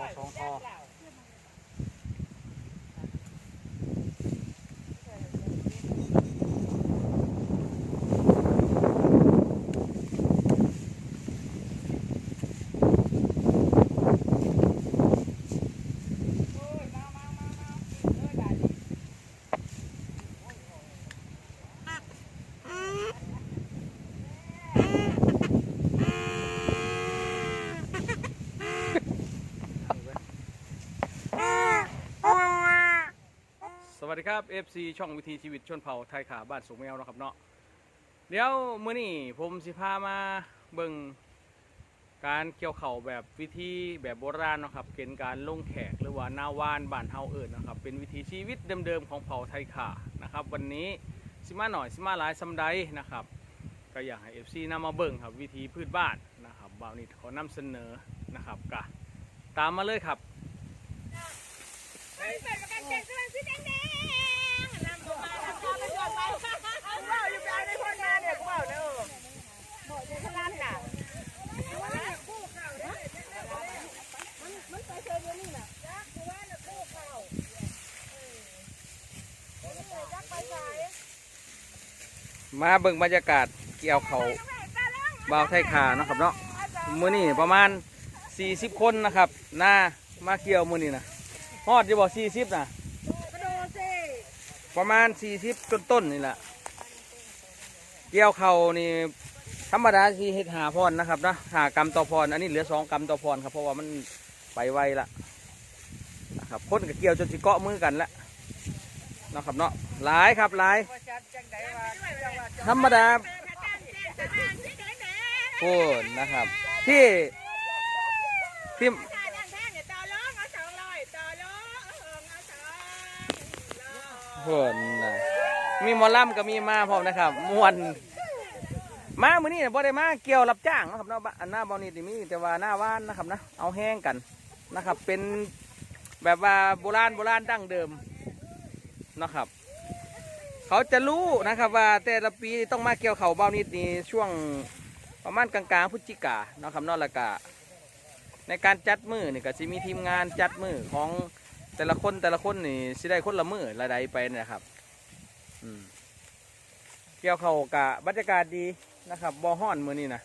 องทอสองทอ ดีครับ FC ช่องวิธีชีวิตชนเผ่าไทยขาบ้านสูงแมวนะครับเนาะเดี๋ยวมื้อนี้ผมสิพามาเบิ่งการเกี่ยวเข่าแบบวิธีแบบโบราณนะครับเป็นการลงแขกหรือว่านาวานบ้านเฮาเอิญนะครับ เป็นวิถีชีวิตเดิมๆของเผ่าไทยขานะครับ วันนี้สิมาหน่อยสิมาหลายสำใดนะครับ ก็อยากให้ FC นำมาเบิ่งครับวิธีพืชบ้านนะครับบ่าวนิดขอนำเสนอนะครับกะตามมาเลยครับเป็นประกั ว่าอยู่ไปเอาในพ่นงานเนี่ยกูบอกเด้อหมดเลยขนาดน่ะว่าน่ะคู่เข่าเนี่ยมันมันไปเชิญอยู่นี่น่ะมาเบิ่งบรรยากาศเกี่ยวเขาบ่าวไทยขานะครับเนาะมื้อนี้ประมาณ 40 คนนะครับหน้ามาเกี่ยวมื้อนี้นะฮอดอยู่บ่40นะ ประมาณ40ต้นต้นนี่แหละเกี่ยวเขานี่ธรรมดาสิเฮ็ดหาพรนะครับนะหากรรมต่อพรอันนี้เหลือสองกรรมต่อพรครับเพราะว่ามันไปไวละนะครับคนกับเกี่ยวจนสิเกาะมือกันละนะครับเนาะหลายครับหลายธรรมดาโอ้นะครับ ที่ที่ เพิ่นนะมีหมอลล่ำก็มีมาพร้อมนะครับมวนมามื้อนี้น่ะบ่ได้มาเกี่ยวรับจ้างนะครับเนาะบ้านหน้าบ่อนี่นี่มีแต่ว่าหน้าว่านนะครับนะเอาแห้งกันนะครับ เป็นแบบว่าโบราณโบราณดั้งเดิมนะครับ เขาจะรู้นะครับว่าแต่ละปีต้องมาเกี่ยวเขาเบานิดนี่ช่วงประมาณกลางๆพฤศจิกานะครับนอกละกะในการจัดมือนี่ก็จะมีทีมงานจัดมือของ แต่ละคนแต่ละคนนี่สิได้คนละมือละใดไปนะครับ อืมเกี่ยวเขากะบรรยากาศดีนะครับบอห้อนมือนี่นะ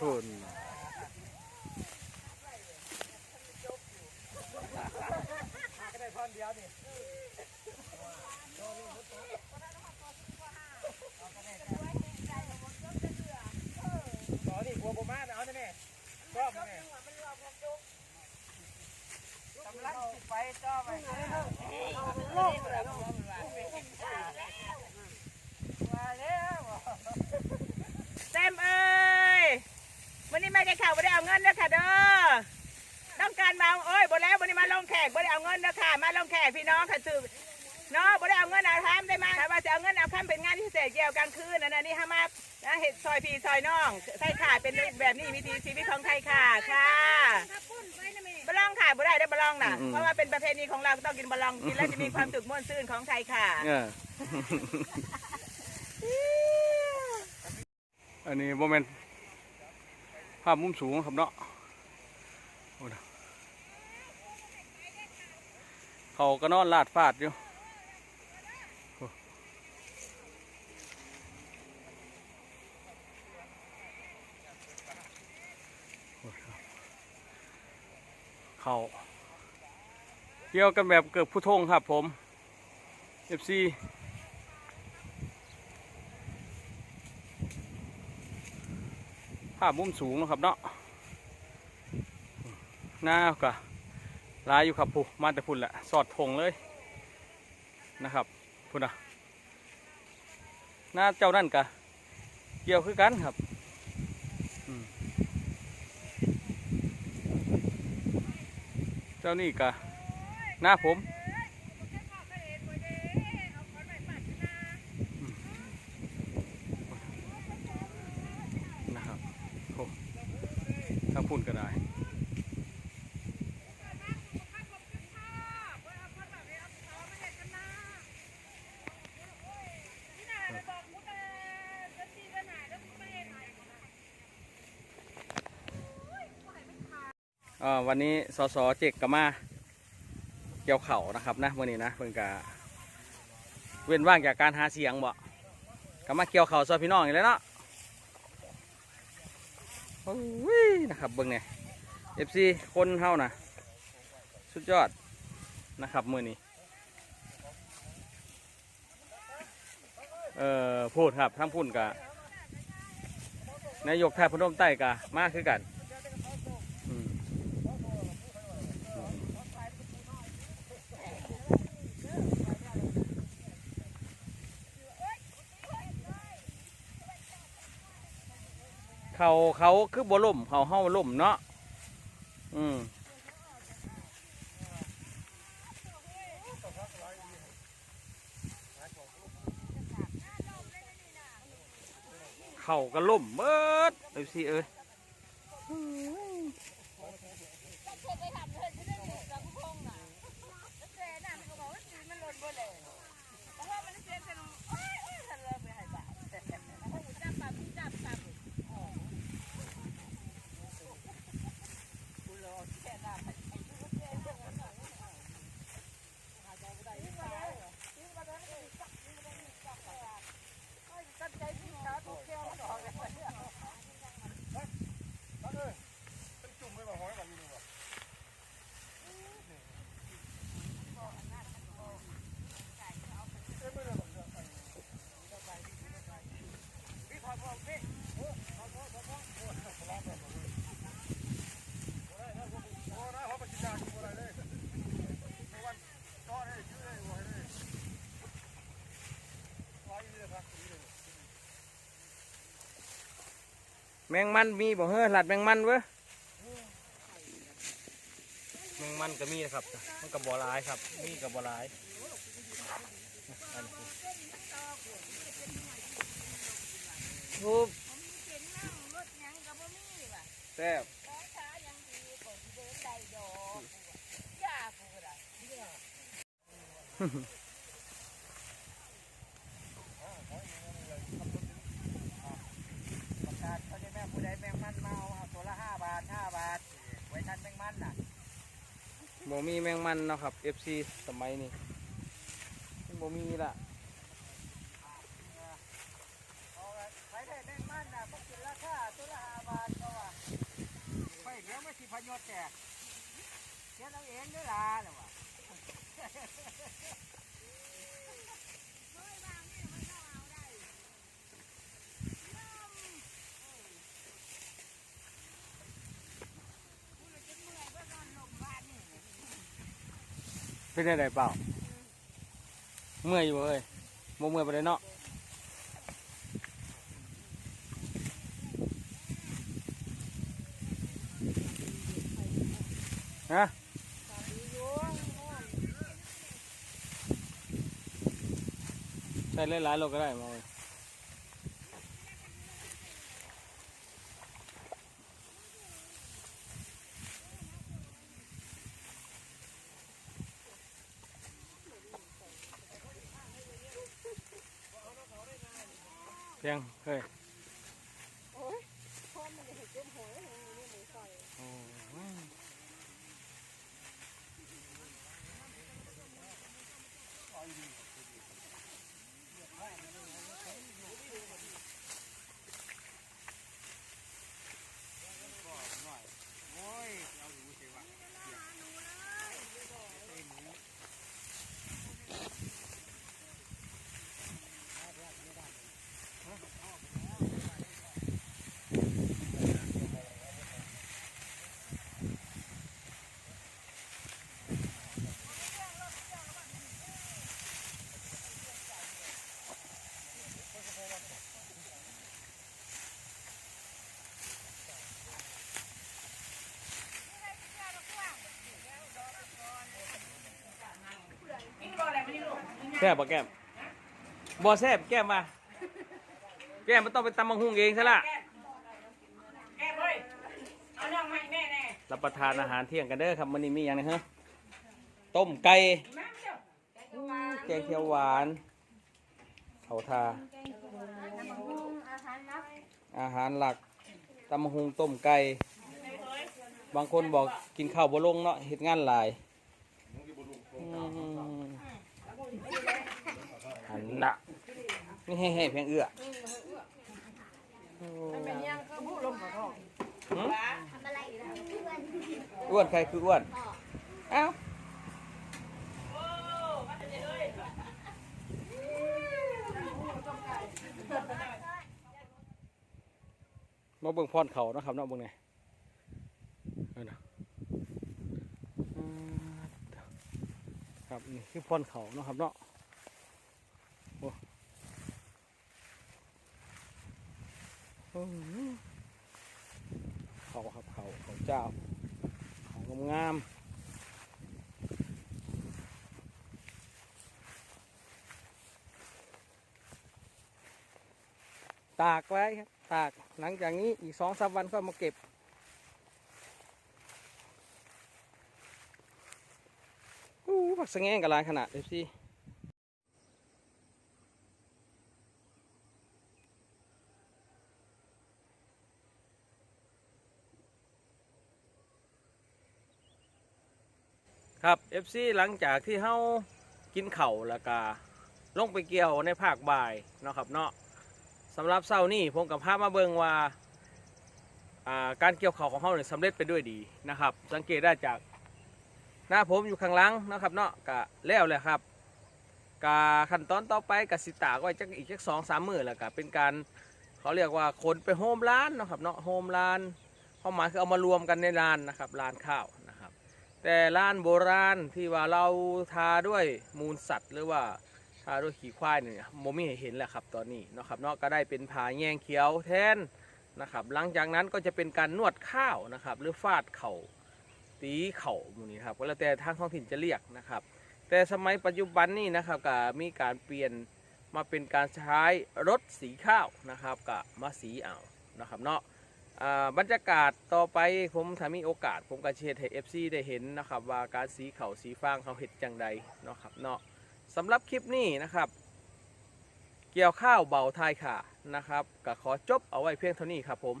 ทุน ต่อนี่กลัวบ่มาเอาแน่ๆชอบแน่กำลังสิไปจ่อไปโลกแล้วมาแล้วแซมเอ้ยวันนี้แม่แกข่าวไม่ได้เอาเงินเด้อค่ะเด้อต้องการมาเอาเอ้ยบ่แล้ววันนี้มาลงแขกบ่ได้เอาเงินเด้อค่ะ มาลงแขกพี่น้องค่ะซื้อเนาะบ่ได้เอาเงินเอาทำได้มาถ้าว่าจะ เอาเงินเอาคำเป็นงานพิเศษเกี่ยวกลางคืนนั่นนะนี่ฮามานะเห็ดซอยพี่ซอยน้องไทยขาเป็นแบบนี้วิถีชีวิตของไทยขาค่ะบะลองค่ะบ่ได้ได้อบะลองน่ะอืมเพราะว่าเป็นประเพณีของเราต้องกินบะลองกินแล้วจะมีความสุขม่วนซื่นของไทยค่ะเอออันนี้โมเมนภาพมุมสูงครับเนาะโอ้นะเขาก็นอนลาดฟาดอยู่โอ้โอ้ครับ เขาเกี่ยวกันแบบเกือบผู้ทงครับผม FC ภาพมุมสูงนะครับเนาะหน้ากะลายอยู่ครับผู้มาแต่พุ่นแหละสอดทงเลยนะครับพุ่นนะหน้าเจ้านั่นกะเกี่ยวคือกันครับอืม เจ้านี่กะหน้าผมนะครับโอ้ถ้าพุ่นก็ได้ วันนี้สสเจกกมา เกี่ยวเข่านะครับนะมื่อนี้นะเพิ่นกะเว้นว่างจากการหาเสียงบ่ก็มาเกี่ยวเข่าซอยพี่น้องอีกแล้วเนาะโอ้ยนะครับเบิ่งเนี่ยเอฟซีคนเฮานะสุดยอดนะครับมื่อนี้เอ่อพูดครับทั้งพูดกะนายกแทบพนมใต้กะมากคือกัน เขาเขาคือบ่ล่มเขาเฮาล่มเนาะอืมเขาก็ล่มเบิดเลยสิเอ้ย ไปทำเธอจะได้หนีกับผู้คงน่ะแล้วแกน่ะมันก็บอกว่าจีนมันหล่นบ่เลยเพราะว่ามันเสียกันโอ้ยโอ้ยทันเลยไปให้บ่าวเขาหูจับปากจับจับกูรอแค่นั้นไอ้ที่ว่าแกเรื่องนั้นน่ะหาใจบ่ได้ยิ่งมาแล้วยิ่งมาแล้วยิ่งจับยิ่งมาแล้วยิ่งจับกันไอ้ตั้งใจที่ขาตัวแก้วมันออกเลย แมงมันมีบ่เฮ้อหลัดแมงมันเว้ยแมงมันก็มีนะครับ มันกับบ่อลายครับ มีกับบ่อลายทุบเห็นนั่งรถยังกับบ่มีว่ะแซ่บร้อยขายังดีกว่าที่เดินได้ดอกยากูก็ได้ ประกาศเขาจะแม่ผู้ใดแมงมันมาเอาเอาตัวละห้าบาทห้าบาท ไว้ทันแมงมันน่ะ บ่ มีแมงมันเนาะครับ FC สมัยนี้บ่มีละเอาไว้ใครได้แมงมันน่ะก็กินราคาตัวละห้าบาทก็ว่าไปเดี๋ยวไม่สิพยศแจกเขียเอาเองด้วยล่ะน่ะว่ะ เป็นไรเปล่า เมื่อยอยู่บ่เอ้ยโมเมื่อยไปเลยเนาะฮะใส่หลายๆโลก็ได้มาเว้ย แซ่บบ่แก้มบ่แซ่บแก้มมาแก้มมันต้องไปตำมังหุงเองซะละแก้เฮ้ยเอาน้องให้แม่แน่รับประทานอาหารเที่ยงกันเด้อครับมันนี้มีอย่างไรฮะต้มไก่แม่เดี๋ยวแกงเขียวหวานเขาทา อาหารหลักตำมะฮุงต้มไก่บางคนบอกกินข้าวบ่ลงเนาะเฮ็ดงานหลาย อันน่ะนี่ให้ให้เพียงเอื้อเป็นยังคือผู้ลมของท้องหืมทำอะไรอยู่นะเพื่อนอ้วนใครคืออ้วน เอ้ามาเบิ่งพรเขานะครับเนาะเบิ่งไงเอาเนะอืมครับนี่คือพรเขานะครับเนาะ โอ้เขาครับเขาเขาเจ้าเขางามตากไว้ครับตากหลังจากนี้อีกสองสามวันก็มาเก็บ อู้ผักสแงงกับลายขนาดเลยพี่ ครับ FC หลังจากที่เฮากินเข่าแล้วก็ลงไปเกี่ยวในภาคบ่ายเนาะครับเนาะสำหรับเช้านี้ผมกับพาพมาเบิงว่าการเกี่ยวเข้าของเฮาเนี่ยสำเร็จไปด้วยดีนะครับ สังเกตได้จากหน้าผมอยู่ข้างหลังนะครับเนาะกะแล้วแหละครับกะขั้นตอนต่อไปกะสิตากไว้จักอีกจักสองสามมือแล้วกะเป็นการเขาเรียกว่าขนไปโฮมร้านนะครับเนาะโฮมร้านความหมายคือเอามารวมกันในร้านนะครับร้านข้าว แต่ร้านโบราณที่ว่าเราทาด้วยมูลสัตว์หรือว่าทาด้วยขี้ควายเนี่ยโมมีให้เห็นแหละครับตอนนี้นะครับเนาะก็ได้เป็นผาแยงเขียวแทนนะครับ หลังจากนั้นก็จะเป็นการนวดข้าวนะครับ หรือฟาดเข่าตีเข่ามูนี้ครับก็แล้วแต่ทางท้องถิ่นจะเรียกนะครับ แต่สมัยปัจจุบันนี่นะครับก็มีการเปลี่ยนมาเป็นการใช้รถสีข้าวนะครับกับมาสีเอานะครับเนาะ บรรยากาศต่อไปผมถ้ามีโอกาส ผมก็เชิญให้เอฟซีได้เห็นนะครับว่าการสีเข่าสีฟางเขาเห็ดจังใดเนาะครับเนาะสำหรับคลิปนี้นะครับ เกี่ยวข้าวเบาทายค่ะนะครับก็ขอจบเอาไว้เพียงเท่านี้ครับผม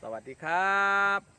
สวัสดีครับ